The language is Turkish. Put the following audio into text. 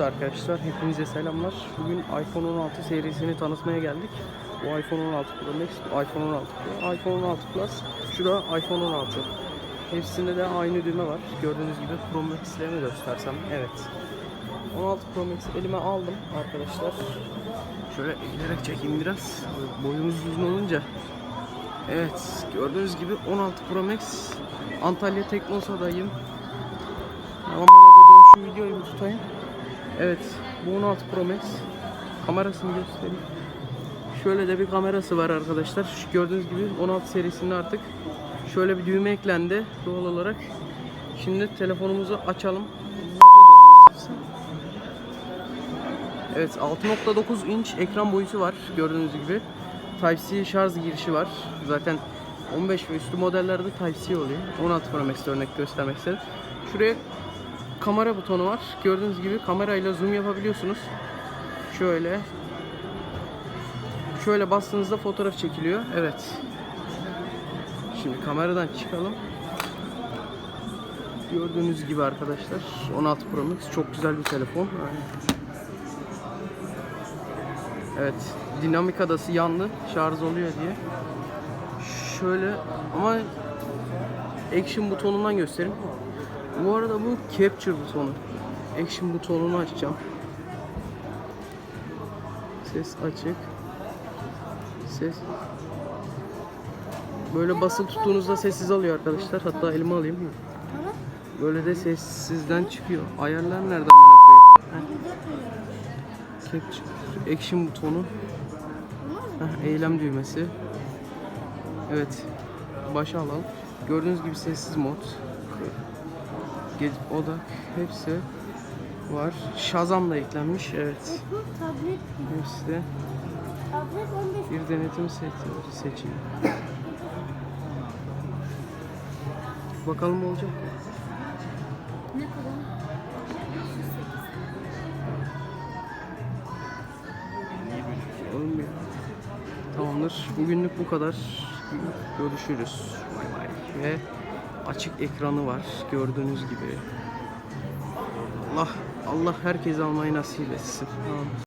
Evet arkadaşlar hepinize selamlar. Bugün iPhone 16 serisini tanıtmaya geldik. Bu iPhone 16 Pro Max, iPhone 16 Pro, iPhone 16 Plus, şu da iPhone 16. Hepsinde de aynı düğme var. Gördüğünüz gibi Pro Max'lerini göstersem. Evet. 16 Pro Max elime aldım arkadaşlar. Şöyle eğilerek çekeyim biraz. Boyumuz uzun olunca. Evet gördüğünüz gibi 16 Pro Max Antalya Teknosa'dayım. Aman koyduğum şu videoyu tutayım. Evet bu 16 Pro Max. Kamerasını göstereyim. Şöyle de bir kamerası var arkadaşlar. Şu gördüğünüz gibi 16 serisinde artık şöyle bir düğme eklendi doğal olarak. Şimdi telefonumuzu açalım. Evet 6.9 inç ekran boyutu var gördüğünüz gibi. Type-C şarj girişi var. Zaten 15 ve üstü modellerde Type-C oluyor. 16 Pro Max'te örnek göstermek istedim. Şuraya kamera butonu var. Gördüğünüz gibi kamerayla zoom yapabiliyorsunuz. Şöyle. Şöyle bastığınızda fotoğraf çekiliyor. Evet. Şimdi kameradan çıkalım. Gördüğünüz gibi arkadaşlar 16 Pro Max çok güzel bir telefon. Evet, dinamik adası yandı, şarj oluyor diye. Şöyle ama action butonundan göstereyim. Bu arada bu capture butonu. Action butonunu açacağım. Ses açık. Ses. Böyle basılı tuttuğunuzda sessiz alıyor arkadaşlar. Hatta elime alayım mı? Böyle de sessizden çıkıyor. Ayarlar nereden bana koyayım? Action butonu. Heh, eylem düğmesi. Evet. Başa alalım. Gördüğünüz gibi sessiz mod. Ge- odak hepsi var. Shazam da eklenmiş. Evet. Tablet Hepsi de tablet 15 bir denetim seti seçin. Bakalım olacak mı? ne kadar? Olmuyor. Tamamdır. Bugünlük bu kadar. Görüşürüz. Bay bay. Ve açık ekranı var. Gördüğünüz gibi. Allah Allah herkese almayı nasip etsin.